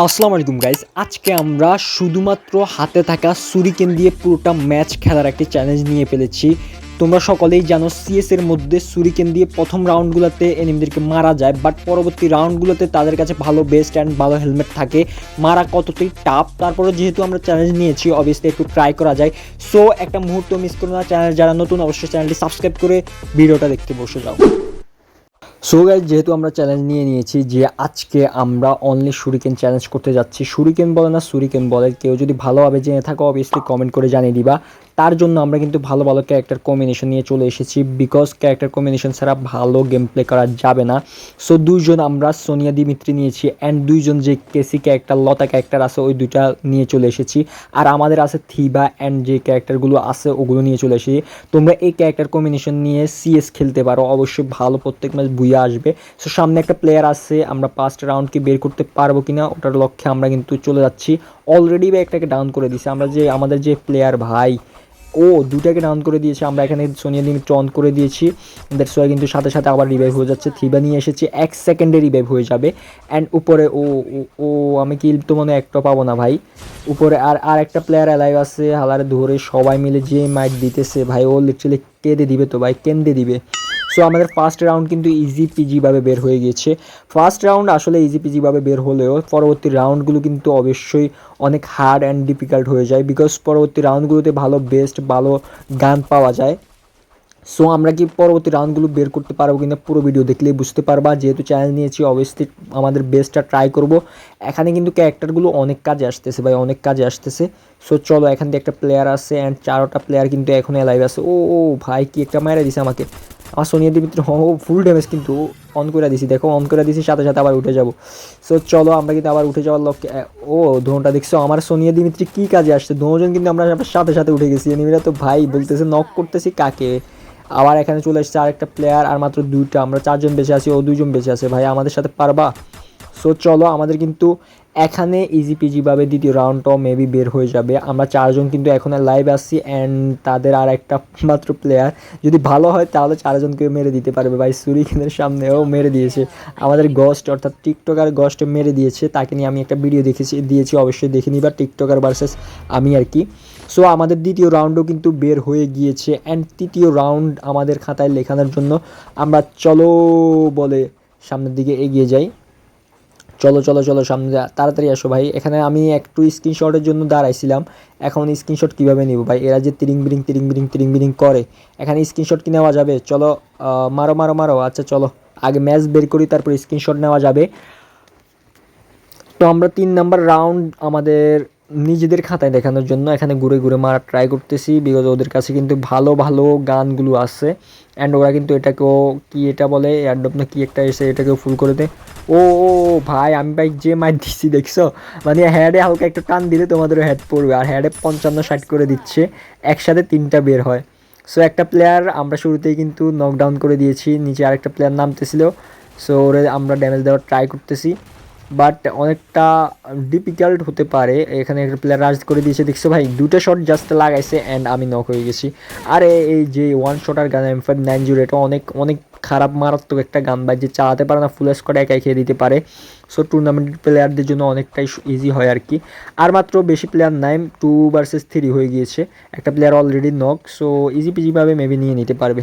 আসসালামু আলাইকুম গাইস আজকে আমরা শুধুমাত্র হাতে থাকা সুরিকেন দিয়ে পুরোটা ম্যাচ খেলার একটি চ্যালেঞ্জ নিয়ে ফেলেছি। তোমরা সকলেই জানো সিএস এর মধ্যে সুরিকেন দিয়ে প্রথম রাউন্ডগুলোতে এনিমিদেরকে মারা যায় বাট পরবর্তী রাউন্ডগুলোতে তাদের কাছে ভালো বেস্ট অ্যান্ড ভালো হেলমেট থাকে। মারা কতটাই টাফ তারপরে যেহেতু আমরা চ্যালেঞ্জ নিয়েছি অবভিয়াসলি একটু ট্রাই করা যায়। সো একটা মুহূর্ত মিস করো না চ্যানেল যারা নতুন, অবশ্যই চ্যানেলটি সাবস্ক্রাইব করে ভিডিওটা দেখতে বসে যাও। সো গাইজ যেহেতু আমরা চ্যালেঞ্জ নিয়ে নিয়েছি যে আজকে আমরা অনলি সুরিকেন চ্যালেঞ্জ করতে যাচ্ছি সুরিকেন বলে না সুরিকেন বলে। কেউ যদি ভালোভাবে জেনে থাকো অবভিয়াসলি কমেন্ট করে জানিয়ে দিবা। তার জন্য আমরা কিন্তু ভালো ভালো ক্যারেক্টার কম্বিনেশন নিয়ে চলে এসেছি বিকজ ক্যারেক্টার কম্বিনেশন ছাড়া ভালো গেম প্লে করা যাবে না। সো দুইজন আমরা, সোনিয়া, দিমিত্রি নিয়েছি অ্যান্ড দুইজন যে কেসি ক্যারেক্টার লতা ক্যারেক্টার আছে, ওই দুইটা নিয়ে চলে এসেছি। আর আমাদের আছে থিবা অ্যান্ড যে ক্যারেক্টারগুলো আছে, ওগুলো নিয়ে চলে এসেছি। তোমরা এই ক্যারেক্টার কম্বিনেশন নিয়ে সিএস খেলতে পারো, অবশ্যই ভালো প্রত্যেক ম্যাচ বুইয়া আসবে। সো সামনে একটা প্লেয়ার আছে, আমরা পাঁচটা রাউন্ডকে বের করতে পারব কিনা, ওটার লক্ষ্যে আমরা কিন্তু চলে যাচ্ছি। অলরেডি বা একটাকে ডাউন করে দিছি, আমরা যে, আমাদের যে প্লেয়ার ভাই ও দুটাকে ডাউন করে দিয়েছে। আমরা এখানে সোনিয়া দিন অন করে দিয়েছি। দ্যাটস ওয়াই কিন্তু সাথে সাথে আবার রিভাইভ হয়ে যাচ্ছে। থিবা নিয়ে এসেছে, এক সেকেন্ডে রিভাইভ হয়ে যাবে। অ্যান্ড উপরে ও, ও- আমি কি তো মনে একটা পাবো না ভাই। উপরে আর আর একটা প্লেয়ার অ্যালাইভ আছে। হালারে ধরে সবাই মিলে যে মাইট দিতেছে, ভাই ও লিটারেলি কেঁদে দিবে তো ভাই কেন্দে দিবে। সো আমাদের ফার্স্ট রাউন্ড কিন্তু ইজি পিজিভাবে বের হয়ে গিয়েছে। ফার্স্ট রাউন্ড আসলে ইজি পিজিভাবে বের হলেও পরবর্তী রাউন্ডগুলো কিন্তু অবশ্যই অনেক হার্ড অ্যান্ড ডিফিকাল্ট হয়ে যায় বিকজ পরবর্তী রাউন্ডগুলোতে ভালো বেস্ট ভালো গান পাওয়া যায়। সো আমরা কি পরবর্তী রাউন্ডগুলো বের করতে পারব কিনা পুরো ভিডিও দেখলেই বুঝতে পারবা। যেহেতু চ্যানেল নিয়েছি অবশ্যই আমাদের বেস্টটা ট্রাই করব। এখানে কিন্তু ক্যারেক্টারগুলো অনেক কাজে আসতেছে ভাই, অনেক কাজে আসতেছে। সো চলো এখান থেকে একটা প্লেয়ার আছে অ্যান্ড চারোটা প্লেয়ার কিন্তু এখন লাইভ আছে। ও ও, ভাই কি একটা মারা দিছে আমাকে। আমার সোনিয়া দিমিত্র ও ফুল ড্যামেজ কিন্তু অন করে দিছি দেখো অন করে দিছি সাথে সাথে আবার উঠে যাব। সো চলো, আমরা কিন্তু আবার উঠে যাওয়ার লক্ষ্যে ও, ধোনটা দেখছ? আমার সোনিয়া দিমিত্রি কী কাজে আসছে? দুজন কিন্তু আমরা সাথে সাথে উঠে গেছি। এনিমিরা তো ভাই, বলতেছে নক করতেছি কাকে? আবার এখানে চলে এসেছে আরেকটা প্লেয়ার আর মাত্র দুইটা। আমরা চারজন বেঁচে আছি, ও দুইজন বেঁচে আছে। ভাই, আমাদের সাথে পারবা? সো চলো, আমাদের কিন্তু এখানে ইজি পিজিভাবে দ্বিতীয় রাউন্ডটাও মেবি বের হয়ে যাবে। আমরা চারজন কিন্তু এখন লাইভ আসছি অ্যান্ড তাদের আর একটা মাত্র প্লেয়ার যদি ভালো হয় তাহলে চারজনকে মেরে দিতে পারবে। ভাই সুরিখেনের সামনেও মেরে দিয়েছে। আমাদের গস্ট অর্থাৎ টিকটকার গস্ট মেরে দিয়েছে। তাকে নিয়ে আমি একটা ভিডিও দেখেছি, দিয়েছি, অবশ্যই দেখে নিবা। টিকটকার ভার্সেস আমি আর কি। সো আমাদের দ্বিতীয় রাউন্ডও কিন্তু বের হয়ে গিয়েছে। অ্যান্ড তৃতীয় রাউন্ড আমাদের খাতায় লেখানোর জন্য আমরা চলো বলে সামনের দিকে এগিয়ে যাই। চলো চলো চলো, সামনে তাড়াতাড়ি আসো ভাই। এখানে আমি একটু স্ক্রিনশটের জন্য দাঁড়াইছিলাম। এখন স্ক্রিনশট কীভাবে নিব ভাই? এরা যে তিরিং বিরিং তিরিং বিরিং তিরিং বিরিং করে, এখানে স্ক্রিনশট কি নেওয়া যাবে? চলো মারো মারো মারো আচ্ছা চলো। আগে ম্যাচ বের করি, তারপর স্ক্রিনশট নেওয়া যাবে। তো আমরা তিন নাম্বার রাউন্ড আমাদের নিজেদের খাতায় দেখানোর জন্য এখানে ঘুরে ঘুরে মারা ট্রাই করতেছি বিকজ ওদের কাছে কিন্তু ভালো ভালো গানগুলো আছে অ্যান্ড ওরা কিন্তু এটাকেও কি এটা বলে অ্যাডপ না কি একটা এসে এটাকেও ফুল করে দেয়। ও ও ভাই, আমি ভাই যে মাইর দিচ্ছি দেখছ? মানে হ্যাডে হালকা একটু টান দিলে তোমাদেরও হ্যাড পড়বে আর হেডে পঞ্চান্ন, ষাট করে দিচ্ছে, একসাথে তিনটা বের হয়। সো একটা প্লেয়ার আমরা শুরুতেই কিন্তু নকডাউন করে দিয়েছি, নিচে আরেকটা প্লেয়ার নামতেছিল। সো ওরে আমরা ড্যামেজ দেওয়ার ট্রাই করতেছি। বাট অনেকটা ডিফিকাল্ট হতে পারে। এখানে একটা প্লেয়ার রাজ করে দিয়েছে। দেখছ ভাই, দুটো শট জাস্ট লাগাইছে অ্যান্ড আমি নক হয়ে গেছি। আরে, এই যে one shotter gun M five nine zero এটা অনেক অনেক খারাপ, মারাত্মক একটা গান ভাই, যে চালাতে পারে না ফুল স্কোয়াড একাই খেয়ে দিতে পারে। সো টুর্নামেন্ট প্লেয়ারদের জন্য অনেকটাই ইজি হয় আর কি। আর মাত্র বেশি প্লেয়ার নাই টু ভার্সেস থ্রি হয়ে গিয়েছে। একটা player already knock so easy পিজিভাবে maybe নিয়ে নিতে পারবে।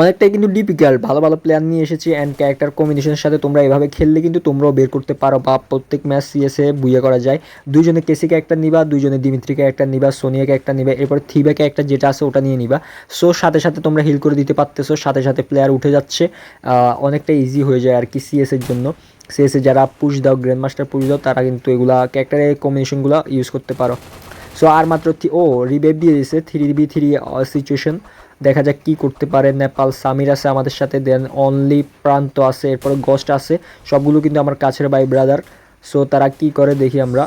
অনেকটাই কিন্তু ডিফিকাল্ট ভালো ভালো প্লেয়ার নিয়ে এসেছি অ্যান্ড ক্যারেক্টার কম্বিনেশনের সাথে তোমরা এভাবে খেললে কিন্তু তোমরাও বের করতে পারো বা প্রত্যেক ম্যাচ সিএসএ বুইয়া করা যায়। দুইজনে কেসিকে একটা নিবা, দুইজনে দিমিত্রিকে একটা নিবা সোনিয়াকে একটা নিবা, এরপর থিবাকে একটা যেটা আছে ওটা নিয়ে নিবা। সো সাথে সাথে তোমরা হিল করে দিতে পারতেছো, সাথে সাথে প্লেয়ার উঠে যাচ্ছে। অনেকটা ইজি হয়ে যায় আর কি সিএস এর জন্য। সিএসএ যারা পুশ দাও গ্র্যান্ড মাস্টার পুশ দাও, তারা কিন্তু এগুলা ক্যারেক্টারের কম্বিনেশনগুলো ইউজ করতে পারো। সো আর মাত্র ও রিবেভ দিয়ে দিয়েছে থ্রি বি থ্রি সিচুয়েশন দেখা যাক কি করতে পারে নেপাল। সামির আছে আমাদের সাথে দেন অনলি প্রান্ত আছে, এরপরে গস্ট আছে। সবগুলো কিন্তু আমার কাছের ভাই ব্রাদার সো তারা কি করে দেখি আমরা।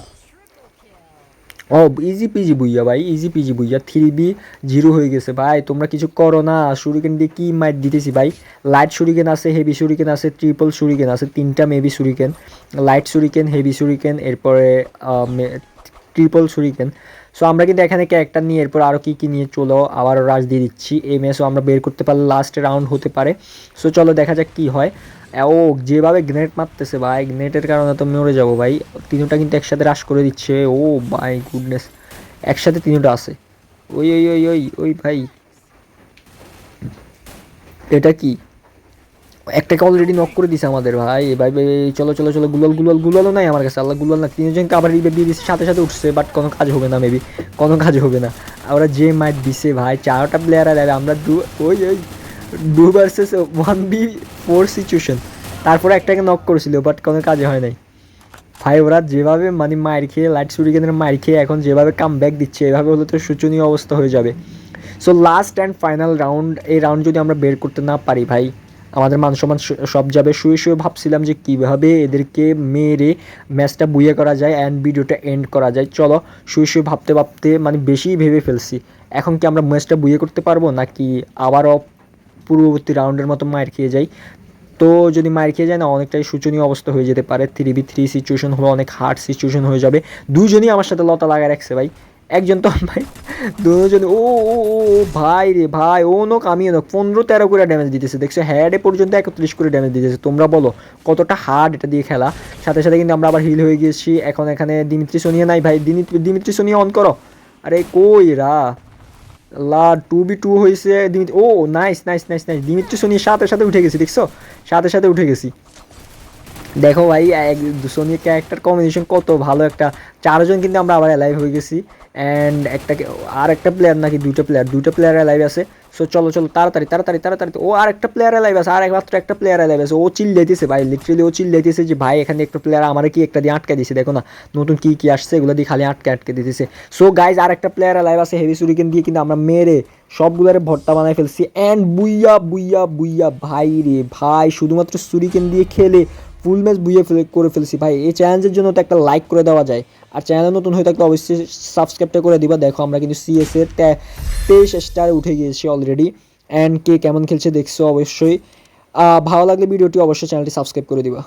ও ইজি পিজি বুইয়া ভাই easy peasy booyah. Three v zero হয়ে গেছে ভাই, তোমরা কিছু করো না। সুরিকেন দিয়ে কি মাইট দিতেছি ভাই? লাইট সুরিকেন আছে হেভি সুরিকেন আছে ট্রিপল সুরিকেন আছে, তিনটা maybe shuriken light shuriken heavy shuriken এরপরে ট্রিপল সুরিকেন সো আমরা কিন্তু এখানে ক্যারেক্টার নিয়ে এরপর আরও কী কী নিয়ে চলো, আবারও রাশ দিয়ে দিচ্ছি। এই ম্যাচও আমরা বের করতে পারলে লাস্ট রাউন্ড হতে পারে। সো চলো দেখা যাক কী হয়। ও যেভাবে গ্রেনেড মারতেছে ভাই গ্রেনেডের কারণে তো মরে যাব ভাই। তিনটা কিন্তু একসাথে রাশ করে দিচ্ছে। ও ভাই গুডনেস একসাথে তিনটা আছে। ওই ওই ওই ওই ওই ভাই। এটা কি? একটাকে অলরেডি নক করে দিছে আমাদের, ভাই। ভাই ভাই চলো চলো চলো, গুলাল গুলাল, গুলালও নাই আমার কাছে, আল্লাহ, গুলাল না, তিনজনকে আবার দিয়ে দিচ্ছে সাথে সাথে উঠছে বাট কোনো কাজ হবে না মেবি কোনো কাজ হবে না। আমরা যে মাইট দিছে, ভাই, চারটা প্লেয়ার আর আমরা দু, ওই ওই, দু versus one v four situation তারপরে একটাকে নক করেছিল বাট কোনো কাজে হয় নাই। ভাই, ওরা যেভাবে মানে মায়ের খেয়ে লাইট সুরিকেনের মায়ের খেয়ে এখন যেভাবে কাম ব্যাক দিচ্ছে, এভাবে হলে তো শোচনীয় অবস্থা হয়ে যাবে। So last and final round এই রাউন্ড যদি আমরা বের করতে না পারি, ভাই আমাদের মান সম্মান সব যাবে। শুয়ে শুয়ে ভাবছিলাম যে কীভাবে এদেরকে মেরে ম্যাচটা বুয়ে করা যায় অ্যান্ড ভিডিওটা এন্ড করা যায়। চলো, শুয়ে শুয়ে ভাবতে ভাবতে মানে বেশি ভেবে ফেলছি। এখন কি আমরা ম্যাচটা বুয়ে করতে পারব নাকি আবারও পূর্ববর্তী রাউন্ডের মতো মায়ের খেয়ে যাই? তো যদি মার খেয়ে যায় না, অনেকটাই শোচনীয় অবস্থা হয়ে যেতে পারে। থ্রি বি থ্রি সিচুয়েশন হলো, অনেক হার্ড সিচুয়েশন হয়ে যাবে। দুজনই আমার সাথে লতা লাগায় রাখছে ভাই। একজন তো ভাই, দুজন, ও ও ও ভাই রে ভাই, ও নোক আমি নোক পনেরো তেরো করে ড্যামেজ দিতেছে। দেখছ হ্যাডে পর্যন্ত একত্রিশ করে ড্যামেজ দিতেছে। তোমরা বলো, কতটা হার্ড এটা দিয়ে খেলা। সাথে সাথে কিন্তু আমরা আবার হিল হয়ে গিয়েছি। এখন এখানে দিমিত্রি সোনিয়া নাই ভাই। দিমিত্রি সোনিয়া অন করো। আরে কই রা? লা টু বি টু হয়েছে দিমিত্রি ও nice nice nice nice Dimitri সোনির সাথে সাথে উঠে গেছি, দেখছ? সাথে সাথে উঠে গেছি। দেখো ভাই, এক ক্যারেক্টার কম্বিনেশন কত ভালো একটা। চারজন কিন্তু আমরা আবার অ্যালাইভ হয়ে গেছি। অ্যান্ড একটা আর একটা প্লেয়ার নাকি দুইটা প্লেয়ার দুইটা প্লেয়ার অ্যালাইভ আছে। সো চলো চলো, তাড়াতাড়ি তাড়াতাড়ি তাড়াতাড়ি। ও আর একটা প্লেয়ার অ্যালাইভ আছে আর একমাত্র একটা প্লেয়ার অ্যালাইভ আছে। ও চিল দিতেছে ভাই লিটারেলি ও চিল দিতেছে যে, ভাই, এখানে একটা প্লেয়ার আমার কি একটা দিয়ে আটকে দিছে? দেখো না, নতুন কী কী আসছে, এগুলো দিয়ে খালি আটকে আটকে দিতেছে। সো গাইজ আর একটা প্লেয়ার অ্যালাইভ আছে হেভি সুরিকেন দিয়ে কিন্তু আমরা মেরে সবগুলোরে ভর্তা বানায় ফেলছি। অ্যান্ড বুইয়া বুইয়া বুইয়া, ভাই রে ভাই, শুধুমাত্র সুরিকেন দিয়ে খেলে ফুল ম্যাচ ফেলে, করে ফেলছি। ভাই, এই চ্যালেঞ্জের জন্য তো একটা লাইক করে দেওয়া যায়। আর চ্যানেল নতুন হয়ে থাকলে অবশ্যই সাবস্ক্রাইবটা করে দিবা। দেখো, আমরা কিন্তু সিএস এর তেইশ স্টার উঠে গিয়েছি অলরেডি অ্যান্ড কে কেমন খেলছে দেখছ অবশ্যই। ভালো লাগলে ভিডিওটি অবশ্যই চ্যানেলটি সাবস্ক্রাইব করে দিবা।